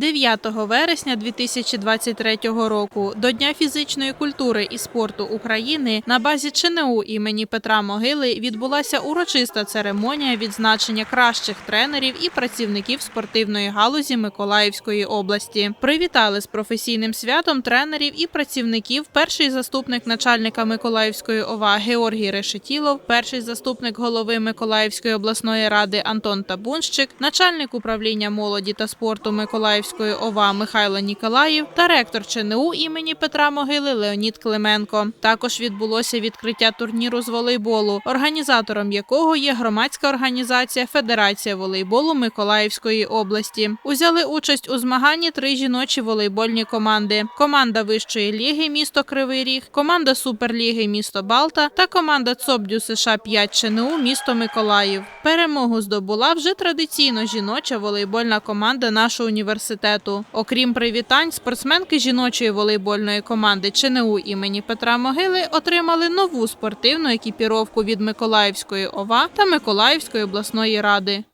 9 вересня 2023 року до Дня фізичної культури і спорту України на базі ЧНУ імені Петра Могили відбулася урочиста церемонія відзначення кращих тренерів і працівників спортивної галузі Миколаївської області. Привітали з професійним святом тренерів і працівників перший заступник начальника Миколаївської ОВА Георгій Решетілов, перший заступник голови Миколаївської обласної ради Антон Табунщик, начальник управління молоді та спорту Миколаївської ОВА Михайло Ніколаїв та ректор ЧНУ імені Петра Могили Леонід Клименко. Також відбулося відкриття турніру з волейболу, організатором якого є громадська організація Федерація волейболу Миколаївської області. Узяли участь у змаганні три жіночі волейбольні команди: команда вищої ліги місто Кривий Ріг, команда Суперліги місто Балта та команда ЦОБДЮ США 5 ЧНУ місто Миколаїв. Перемогу здобула вже традиційно жіноча волейбольна команда нашого університету. Окрім привітань, спортсменки жіночої волейбольної команди ЧНУ імені Петра Могили отримали нову спортивну екіпіровку від Миколаївської ОВА та Миколаївської обласної ради.